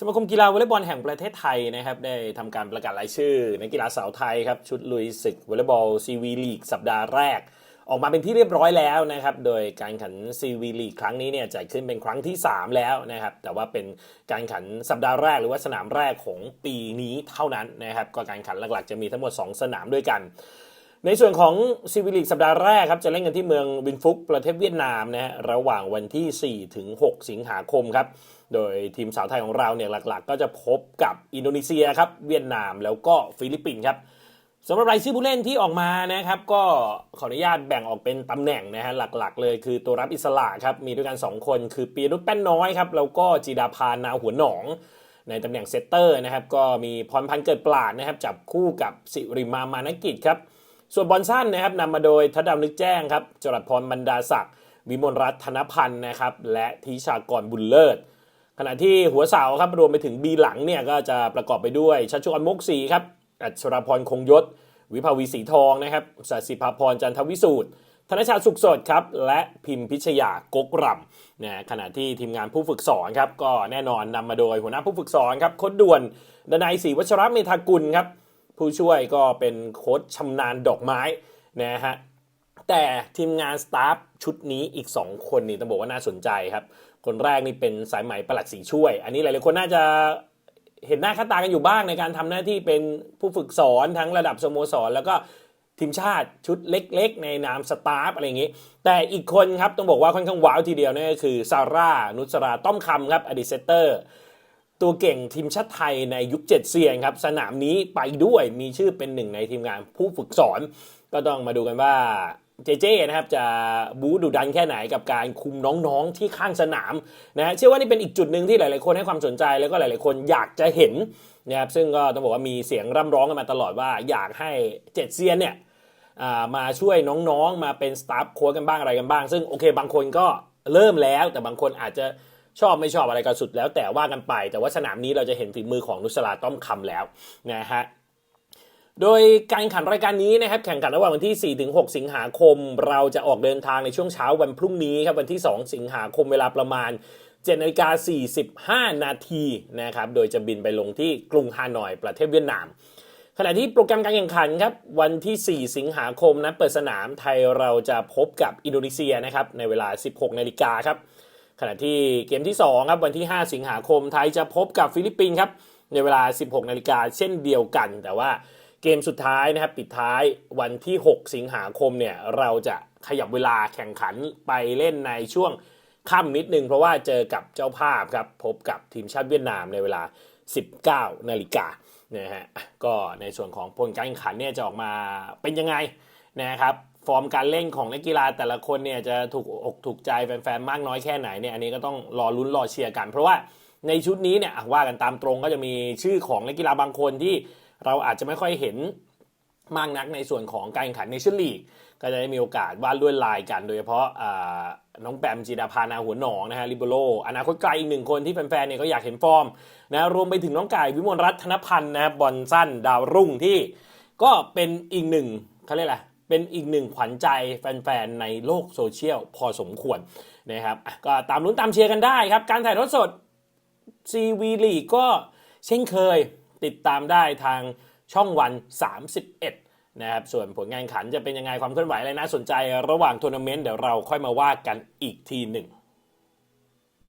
สมาคมกีฬาวอลเลย์บอลแห่งประเทศไทยนะครับได้ทำการประกาศรายชื่อนักกีฬาสาวไทยครับชุดลุยศึกวอลเลย์บอลซีวีลีกสัปดาห์แรก ออกมาเป็นที่เรียบร้อยแล้วนะครับโดยการแข่งขันซีวีลีกครั้งนี้เนี่ยจัดขึ้นเป็นครั้งที่ 3 แล้วนะครับแต่ว่าเป็นการแข่งขันสัปดาห์แรกหรือว่าสนามแรกของปีนี้เท่านั้นนะครับก็การแข่งขันหลักๆจะมีทั้งหมด 2 สนามด้วยกัน ในส่วนของซีวิลิกสัปดาห์แรกครับจะเล่นกันที่เมืองวินฟุกประเทศเวียดนามนะฮะระหว่างวันที่ 4 ถึง 6 สิงหาคมครับ โดยทีมสาวไทยของเราเนี่ยหลักๆ ก็จะพบกับอินโดนีเซียครับเวียดนามแล้วก็ฟิลิปปินส์ครับสำหรับรายชื่อผู้เล่นที่ออกมานะครับ ก็ขออนุญาตแบ่งออกเป็นตำแหน่งนะฮะหลักๆ เลยคือตัวรับอิสระครับมีด้วยกัน 2 คน คือปียนุชแป้นน้อยครับแล้วก็จีดาพานาหัวหนองในตำแหน่งเซตเตอร์นะครับก็มีพรพันธ์เกิดปราดนะครับจับคู่กับสิริมามานกิจครับ ส่วนบอลสั้นนะครับนำมาโดยทัดดาวนึกแจ้งครับจรัสพรบรรดาศักดิ์วิมลรัตน์ธนพันธ์นะครับและทิชากรบุญเลิศ ขณะที่หัวเสาครับรวมไปถึงบีหลังเนี่ยก็จะประกอบไปด้วยชัชวานมุกศรีครับอัชราพรคงยศ วิภาวีสีทองนะครับสัสิภาพรจันทวิสูตรธนชาตสุขสดครับและพิมพิชยากกรำนะขณะที่ทีมงานผู้ฝึกสอนครับก็แน่นอนนำมาโดยหัวหน้าผู้ฝึกสอนครับโค้ดด่วน ดนัยศรีวัชระเมธากุลครับ ผู้ช่วยก็เป็นโค้ชชำนาญดอกไม้นะฮะแต่ทีมงานสตาฟชุดนี้อีก 2 คนนี่ต้องบอกว่าน่าสนใจครับ คนแรกนี่เป็นสายไหมประหลัดสีช่วย อันนี้หลายๆคนน่าจะเห็นหน้าค่าตากันอยู่บ้างในการทำหน้าที่เป็นผู้ฝึกสอนทั้งระดับสโมสร แล้วก็ทีมชาติชุดเล็กๆ ในนามสตาฟอะไรอย่างนี้ แต่อีกคนครับต้องบอกว่าค่อนข้างว้าวทีเดียวนั่นก็คือซาร่านุสราต้อมคำครับอดีตเซตเตอร์ ตัวเก่งทีมชาติไทยในยุคเจ็ดเซียนครับสนามนี้ไปด้วยมีชื่อเป็นหนึ่งในทีมงานผู้ฝึกสอน ก็ต้องมาดูกันว่าเจเจนะครับจะบู๊ดุดันแค่ไหนกับการคุมน้องๆที่ข้างสนามนะเชื่อว่านี่เป็นอีกจุดหนึ่งที่หลายๆคนให้ความสนใจแล้วก็หลายๆคนอยากจะเห็นนะครับซึ่งก็ต้องบอกว่ามีเสียงร่ำร้องกันมาตลอดว่าอยากให้เจ็ดเซียนเนี่ยมาช่วยน้องๆมาเป็นสตาฟโค้ชกันบ้างอะไรกันบ้าง ซึ่งโอเคบางคนก็เริ่มแล้วแต่บางคนอาจจะ ชอบไม่ชอบอะไรก็สุดแล้วแต่ว่ากันไป แต่ว่าสนามนี้เราจะเห็นฝีมือของนุสราต้อมคำแล้วนะฮะโดยการแข่งขันรายการนี้นะครับแข่งขันระหว่างวันที่ 4-6 สิงหาคม เราจะออกเดินทางในช่วงเช้าวันพรุ่งนี้ครับวันที่ 2 สิงหาคมเวลาประมาณ7นาฬิกา45 นาทีนะครับโดยจะบินไปลงที่กรุงฮานอยประเทศเวียดนาม ขณะที่โปรแกรมการแข่งขันครับวันที่ 4 สิงหาคมนะเปิดสนามไทยเราจะพบกับอินโดนีเซียนะครับในเวลา 16 นาฬิกาครับ ขณะที่เกมที่ 2 ครับวันที่ 5 สิงหาคมไทยจะพบกับฟิลิปปินส์ครับในเวลา 16 นาฬิกาเช่นเดียวกัน แต่ว่าเกมสุดท้ายนะครับปิดท้ายวันที่ 6 สิงหาคมเนี่ยเราจะขยับเวลาแข่งขันไปเล่นในช่วงค่ำนิดนึง เพราะว่าเจอกับเจ้าภาพครับพบกับทีมชาติเวียดนามในเวลา 19 นาฬิกานะฮะก็ในส่วนของผลการแข่งขันเนี่ยจะออกมาเป็นยังไงนะครับ ฟอร์มการเล่นของนักกีฬาแต่ละคนเนี่ยจะถูกอกถูกใจแฟนๆมากน้อยแค่ไหนเนี่ยอันนี้ก็ต้องรอลุ้นรอเชียร์กัน เพราะว่าในชุดนี้เนี่ยอะว่ากันตามตรงก็จะมีชื่อของนักกีฬาบางคนที่เราอาจจะไม่ค่อยเห็นมากนักในส่วนของการแข่งขันในชุดลีก ก็จะได้มีโอกาสวาดลวดลายกัน โดยเฉพาะน้องแปมจีดาพานาหัวหนองนะฮะลิเบโรอนาคตไกลอีกหนึ่งคนที่แฟนๆเนี่ยก็อยากเห็นฟอร์มนะรวมไปถึงน้องไก่วิมลรัตนพันธ์นะบอลสั้นดาวรุ่งที่ก็เป็นอีกหนึ่งเขาเรียกอะไร เป็นอีกหนึ่งขวัญใจแฟนๆ ในโลกโซเชียลพอสมควรนะครับก็ตามลุ้นตามเชียร์กันได้ครับ การถ่ายทอดสดซีวีลีก็เช่นเคยติดตามได้ทางช่องวัน 31 นะครับ ส่วนผลงานขันจะเป็นยังไงความเคลื่อนไหวอะไรน่าสนใจระหว่างทัวร์นาเมนต์เดี๋ยวเราค่อยมาว่ากันอีกทีหนึ่ง